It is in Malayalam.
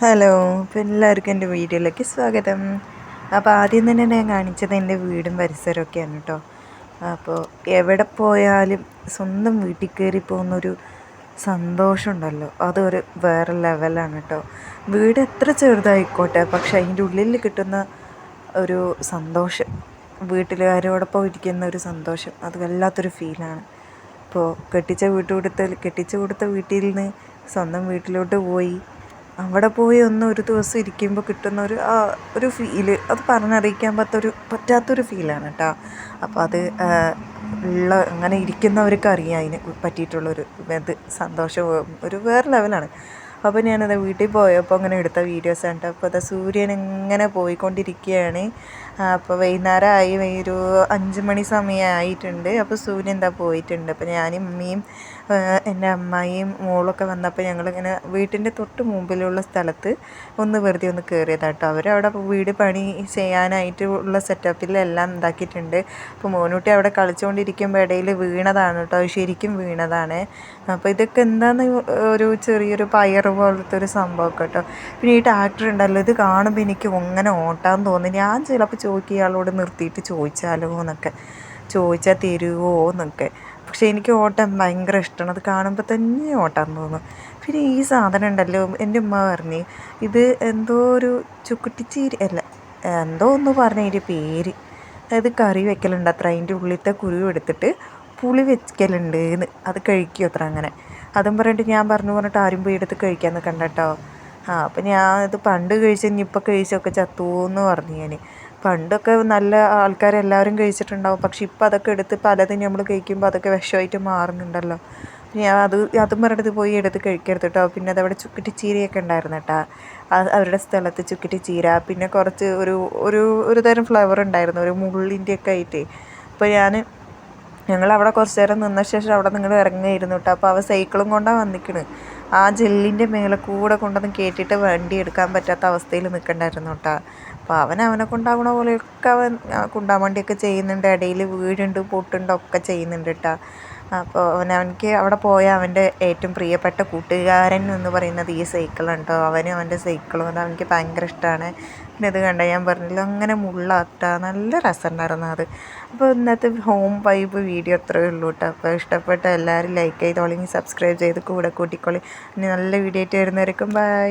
ഹലോ അപ്പോൾ എല്ലാവർക്കും എന്റെ വീഡിയോയിലേക്ക് സ്വാഗതം. അപ്പോൾ ആദ്യം തന്നെ ഞാൻ കാണിച്ചത് എന്റെ വീടും പരിസരമൊക്കെയാണ് കേട്ടോ അപ്പോൾ എവിടെ പോയാലും സ്വന്തം വീട്ടിൽ കയറി പോകുന്നൊരു സന്തോഷമുണ്ടല്ലോ. അതൊരു വേറെ ലെവലാണ് കേട്ടോ വീട് എത്ര ചെറുതായിക്കോട്ടെ പക്ഷേ അതിന്റെ ഉള്ളിൽ കിട്ടുന്ന ഒരു സന്തോഷം വീട്ടിലുകാരോടൊപ്പം ഇരിക്കുന്ന ഒരു സന്തോഷം അത് വല്ലാത്തൊരു ഫീലാണ് ഇപ്പോൾ കെട്ടിച്ച വീട്ടുകൊടുത്ത കെട്ടിച്ച കൊടുത്ത വീട്ടിൽ നിന്ന് സ്വന്തം വീട്ടിലോട്ട് പോയി അവിടെ പോയി ഒന്ന് ഒരു ദിവസം ഇരിക്കുമ്പോൾ കിട്ടുന്ന ഒരു ആ ഒരു ഫീൽ അത് പറഞ്ഞറിയിക്കാൻ പറ്റൊരു പറ്റാത്തൊരു ഫീലാണ് കേട്ടോ അപ്പോൾ അത് ഉള്ള അങ്ങനെ ഇരിക്കുന്നവർക്ക് അറിയാം അതിനെ പറ്റിയിട്ടുള്ളൊരു ഇത് സന്തോഷം ഒരു വേറെ ലെവലാണ് അപ്പോൾ ഞാനത് വീട്ടിൽ പോയപ്പോൾ അങ്ങനെ എടുത്ത വീഡിയോസ് കണ്ടപ്പോൾ അത് സൂര്യൻ ഇങ്ങനെ പോയിക്കൊണ്ടിരിക്കുകയാണ്. അപ്പോൾ വൈകുന്നേരമായി ഒരു അഞ്ച് മണി സമയമായിട്ടുണ്ട് അപ്പോൾ സൂര്യൻ എന്താ പോയിട്ടുണ്ട്. അപ്പോൾ ഞാനും മമ്മിയും എന്റെ അമ്മായിയും മോളൊക്കെ വന്നപ്പോൾ ഞങ്ങളിങ്ങനെ വീട്ടിന്റെ തൊട്ട് മുമ്പിലുള്ള സ്ഥലത്ത് ഒന്ന് വെറുതെ ഒന്ന് കയറിയതാട്ടോ അവരവിടെ വീട് പണി ചെയ്യാനായിട്ട് ഉള്ള സെറ്റപ്പിലെല്ലാം ഇതാക്കിയിട്ടുണ്ട്. അപ്പോൾ മോനൂട്ടി അവിടെ കളിച്ചുകൊണ്ടിരിക്കുമ്പോൾ ഇടയിൽ വീണതാണ് കേട്ടോ ശരിക്കും വീണതാണ്. അപ്പോൾ ഇതൊക്കെ എന്താന്ന് ഒരു ചെറിയൊരു പയർ പോലത്തെ ഒരു സംഭവം കേട്ടോ പിന്നെ ഈ ട്രാക്ടർ ഉണ്ടല്ലോ ഇത് കാണുമ്പോൾ എനിക്ക് അങ്ങനെ ഓട്ടാൻ തോന്നി. ഞാൻ ചിലപ്പോൾ ചോദിക്കുക ഇയാളോട് നിർത്തിയിട്ട് ചോദിച്ചാലോ എന്നൊക്കെ. ചോദിച്ചാൽ തരുമോ എന്നൊക്കെ. പക്ഷേ എനിക്ക് ഓട്ടം ഭയങ്കര ഇഷ്ടമാണ് അത് കാണുമ്പോൾ തന്നെ ഓട്ടാൻ തോന്നും. പിന്നെ ഈ സാധനം ഉണ്ടല്ലോ എന്റെ ഉമ്മ പറഞ്ഞു ഇത് എന്തോ ഒരു ചുക്കുട്ടിച്ചീരി അല്ല എന്തോ ഒന്ന് പറഞ്ഞ അതിന്റെ പേര്. അതായത് കറി വെക്കലുണ്ട് അത്ര അതിന്റെ ഉള്ളിലത്തെ കുരു എടുത്തിട്ട് പുളി വെക്കലുണ്ട് എന്ന്. അത് കഴിക്കും അത്ര അങ്ങനെ. അതും പറഞ്ഞിട്ട് ഞാൻ പറഞ്ഞു പറഞ്ഞിട്ട് ആരും പോയി എടുത്ത് കഴിക്കാമെന്ന് കണ്ടോ ആ അപ്പം ഞാൻ ഇത് പണ്ട് കഴിച്ചു ഇനി ഇപ്പം കഴിച്ചൊക്കെ ചത്തൂന്ന് പറഞ്ഞു ഞാൻ പണ്ടൊക്കെ നല്ല ആൾക്കാരെല്ലാവരും കഴിച്ചിട്ടുണ്ടാവും. പക്ഷെ ഇപ്പം അതൊക്കെ എടുത്ത് പലതും നമ്മൾ കഴിക്കുമ്പോൾ അതൊക്കെ വിഷമായിട്ട് മാറുന്നുണ്ടല്ലോ. ഞാൻ അത് അതും പറഞ്ഞിട്ട് പോയി എടുത്ത് കഴിക്കരുത് കേട്ടോ. പിന്നെ അതവിടെ ചുക്കിട്ടി ചീരയൊക്കെ ഉണ്ടായിരുന്നു കേട്ടോ. അവരുടെ സ്ഥലത്ത് ചുക്കിട്ടി ചീര. പിന്നെ കുറച്ച് ഒരു ഒരു ഒരു തരം ഫ്ലവർ ഉണ്ടായിരുന്നു. ഒരു മുള്ളിന്റെയൊക്കെ ആയിട്ട്. അപ്പോൾ ഞാൻ ഞങ്ങൾ അവിടെ കുറച്ച് നേരം നിന്ന ശേഷം അവിടെ നിങ്ങൾ ഇറങ്ങിയിരുന്നു കേട്ടോ. അപ്പോൾ അവ സൈക്കിളും കൊണ്ടാണ് വന്നിക്കണ് ആ ജെല്ലിന്റെ മേലെ കൂടെ കൊണ്ടൊന്നും കേട്ടിട്ട് വണ്ടി എടുക്കാൻ പറ്റാത്ത അവസ്ഥയിൽ നിൽക്കണ്ടായിരുന്നു കേട്ടോ. അപ്പോൾ അവൻ അവനെ കൊണ്ടാവണ പോലെയൊക്കെ അവൻ കൊണ്ടാൻ വേണ്ടിയൊക്കെ ചെയ്യുന്നുണ്ട്. ഇടയിൽ വീടുണ്ട് പൊട്ടുണ്ട് ഒക്കെ ചെയ്യുന്നുണ്ട് കേട്ടോ. അപ്പോൾ അവൻ അവനിക്ക് അവിടെ പോയ അവന്റെ ഏറ്റവും പ്രിയപ്പെട്ട കൂട്ടുകാരൻ എന്ന് പറയുന്നത് ഈ സൈക്കിളാണ് കേട്ടോ അവനും അവന്റെ സൈക്കിളും അത് അവനിക്ക് ഭയങ്കര ഇഷ്ടമാണ് പിന്നെ ഇത് കണ്ട ഞാൻ പറഞ്ഞില്ല അങ്ങനെ മുള്ളാത്ത നല്ല രസമുണ്ടായിരുന്നു അത്. അപ്പോൾ ഇന്നത്തെ ഹോം വൈബ് വീഡിയോ അത്രയേ ഉള്ളൂ കേട്ടോ അപ്പോൾ ഇഷ്ടപ്പെട്ട എല്ലാവരും ലൈക്ക് ചെയ്തോളി സബ്സ്ക്രൈബ് ചെയ്ത് കൂടെ കൂട്ടിക്കോളി. ഇനി നല്ല വീഡിയോ ആയിട്ട് വരുന്നവരേക്കും ബൈ